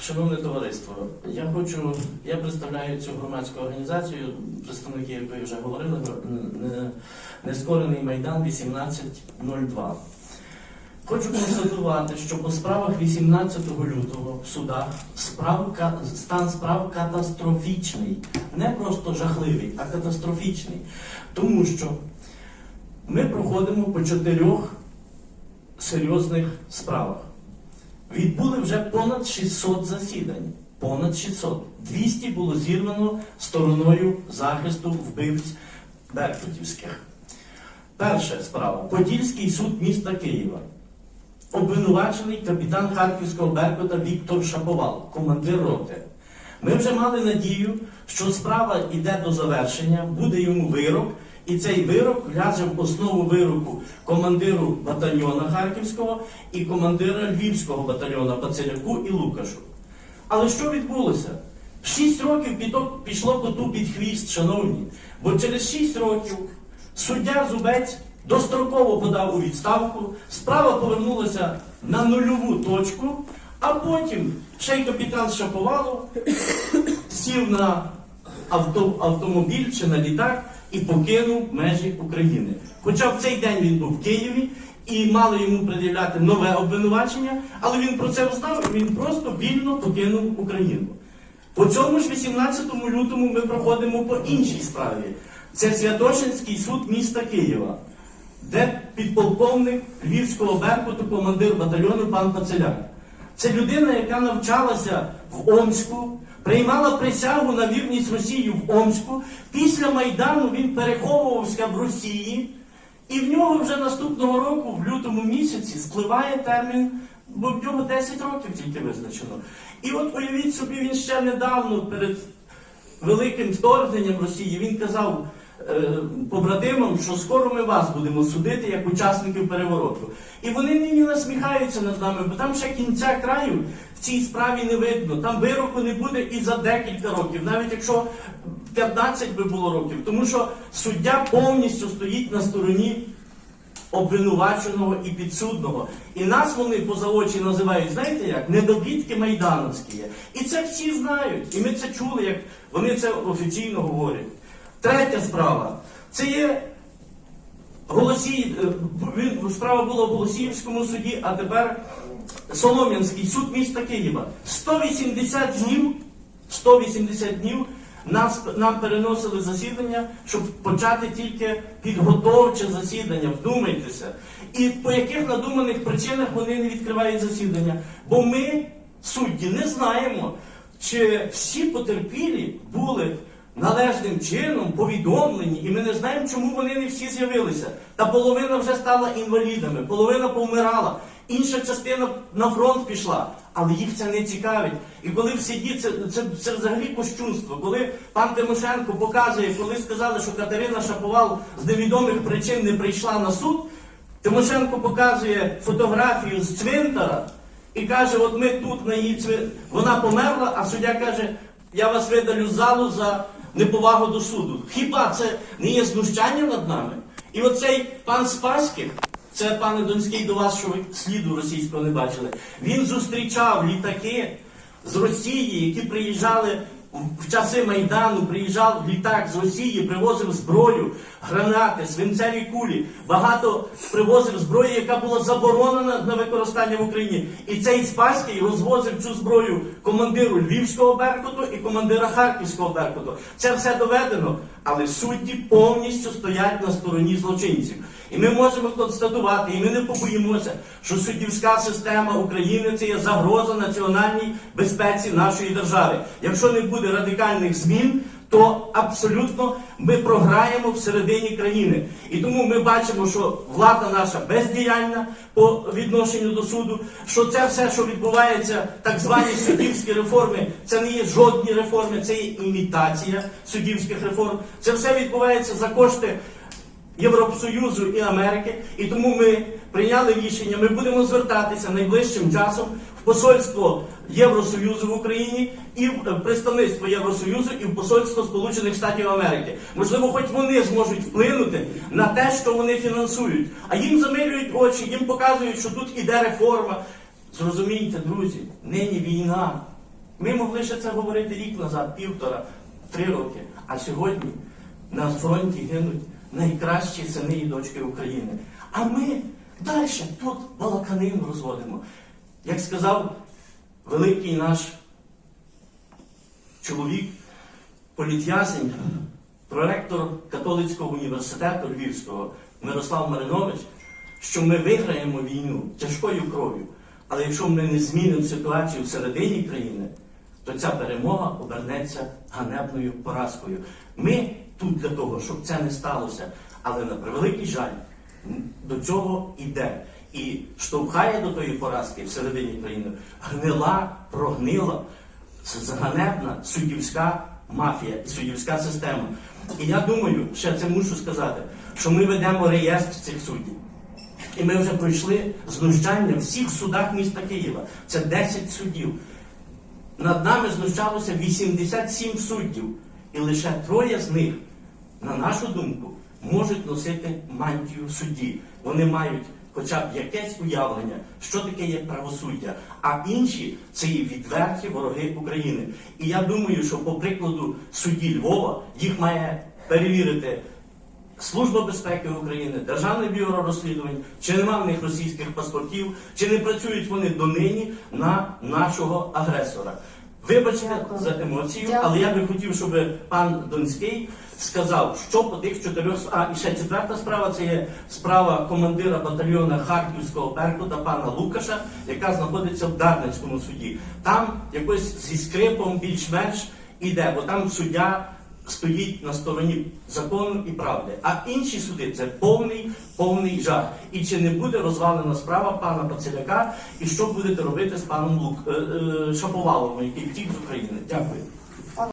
шановне товариство, я хочу, я представляю цю громадську організацію, представники якої вже говорили, Нескорений Майдан 1802. Хочу констатувати, що по справах 18 лютого в судах справ, стан справ катастрофічний. Не просто жахливий, а катастрофічний. Тому що ми проходимо по чотирьох серйозних справах. Відбули вже понад 600 засідань. Понад 600. 200 було зірвано стороною захисту вбивць Беркутівських. Перша справа. Подільський суд міста Києва. Обвинувачений капітан Харківського Беркута Віктор Шаповал, командир роти. Ми вже мали надію, що справа йде до завершення, буде йому вирок, і цей вирок ляже в основу вироку командиру батальйона Харківського і командира Львівського батальйона Пацеляку і Лукашу. Але що відбулося? Шість років піток пішло коту під хвіст, шановні, бо через шість років суддя Зубець достроково подав у відставку, справа повернулася на нульову точку, а потім ще й капітан Шаповалов сів на авто, автомобіль чи на літак і покинув межі України. Хоча в цей день він був в Києві і мали йому пред'являти нове обвинувачення, але він про це знав і він просто вільно покинув Україну. По цьому ж 18 лютому ми проходимо по іншій справі. Це Святошинський суд міста Києва, де підполковник Львівського Беркуту, командир батальйону пан Пацеляк. Це людина, яка навчалася в Омську, приймала присягу на вірність Росії в Омську. Після Майдану він переховувався в Росії, і в нього вже наступного року, в лютому місяці, спливає термін, бо в нього 10 років тільки визначено. І от уявіть собі, він ще недавно перед великим вторгненням Росії він казав побратимам, що скоро ми вас будемо судити як учасників перевороту. І вони нині насміхаються над нами, бо там ще кінця краю в цій справі не видно. Там вироку не буде і за декілька років, навіть якщо 15 би було років, тому що суддя повністю стоїть на стороні обвинуваченого і підсудного. І нас вони поза очі називають, знаєте як, недобітки майдановські. І це всі знають. І ми це чули, як вони це офіційно говорять. Третя справа. Це є Голосій, е, справа була в Голосіївському суді, а тепер Солом'янський суд міста Києва. 180 днів, 180 днів нас, нам переносили засідання, щоб почати тільки підготовче засідання. Вдумайтеся. І по яких надуманих причинах вони не відкривають засідання? Бо ми, судді, не знаємо, чи всі потерпілі були належним чином повідомлені, і ми не знаємо, чому вони не всі з'явилися. Та половина вже стала інвалідами, половина повмирала, інша частина на фронт пішла, але їх це не цікавить. І коли в суді, це, це, це взагалі кощунство. Коли пан Тимошенко показує, коли сказали, що Катерина Шаповал з невідомих причин не прийшла на суд, Тимошенко показує фотографію з цвинтара і каже: от ми тут на її цвинтарі, вона померла, а суддя каже, я вас видалю з залу за неповагу до суду. Хіба це не є знущання над нами? І оцей пан Спаських, це пане Донський до вас, що ви сліду російського не бачили. Він зустрічав літаки з Росії, які приїжджали в часи Майдану, приїжджав літак з Росії, привозив зброю, гранати, свинцеві кулі. Багато привозив зброї, яка була заборонена на використання в Україні. І цей Спаський розвозив цю зброю командиру Львівського Беркуту і командира Харківського Беркуту. Це все доведено, але судді повністю стоять на стороні злочинців. І ми можемо констатувати, і ми не побоїмося, що суддівська система України це є загроза національній безпеці нашої держави. Якщо не буде радикальних змін, то абсолютно ми програємо всередині країни. І тому ми бачимо, що влада наша бездіяльна по відношенню до суду, що це все, що відбувається, так звані суддівські реформи, це не є жодні реформи, це є імітація суддівських реформ. Це все відбувається за кошти Євросоюзу і Америки, і тому ми прийняли рішення. Ми будемо звертатися найближчим часом в посольство Євросоюзу в Україні і в е, представництво Євросоюзу і в посольство Сполучених Штатів Америки. Можливо, хоч вони зможуть вплинути на те, що вони фінансують, а їм замилюють очі, їм показують, що тут іде реформа. Зрозумійте, друзі, нині війна. Ми могли ще це говорити рік назад, півтора, три роки. А сьогодні на фронті гинуть найкращі сини і дочки України. А ми далі тут балаканину розводимо. Як сказав великий наш чоловік, політв'язень, проректор католицького університету Львівського Мирослав Маринович, що ми виграємо війну тяжкою кров'ю. Але якщо ми не змінимо ситуацію всередині країни, то ця перемога обернеться ганебною поразкою. Ми тут для того, щоб це не сталося, але на превеликий жаль, до цього йде. І штовхає до тої поразки всередині країни гнила, прогнила, з- ганебна суддівська мафія і суддівська система. І я думаю, ще це мушу сказати, що ми ведемо реєстр цих суддів. І ми вже пройшли знущання в всіх судах міста Києва. Це 10 суддів. Над нами знущалося 87 суддів. І лише троє з них, на нашу думку, можуть носити мантію судді. Вони мають хоча б якесь уявлення, що таке є правосуддя. А інші це є відверті вороги України. І я думаю, що по прикладу судді Львова їх має перевірити Служба безпеки України, Державне бюро розслідувань, чи нема в них російських паспортів, чи не працюють вони донині на нашого агресора. Вибачте Дякую. за емоцію, Дякую. але я би хотів, щоб пан Донський сказав, що по тих чотирьох А і ще четверта справа це є справа командира батальйона Харківського Беркута пана Лукаша, яка знаходиться в Дарницькому суді. Там якось зі скрипом більш-менш іде, бо там суддя стоїть на стороні закону і правди. А інші суди це повний, повний жах. І чи не буде розвалена справа пана Пацеляка, і що будете робити з паном Лук е, е, Шаповаловим, який втік з України? Дякую.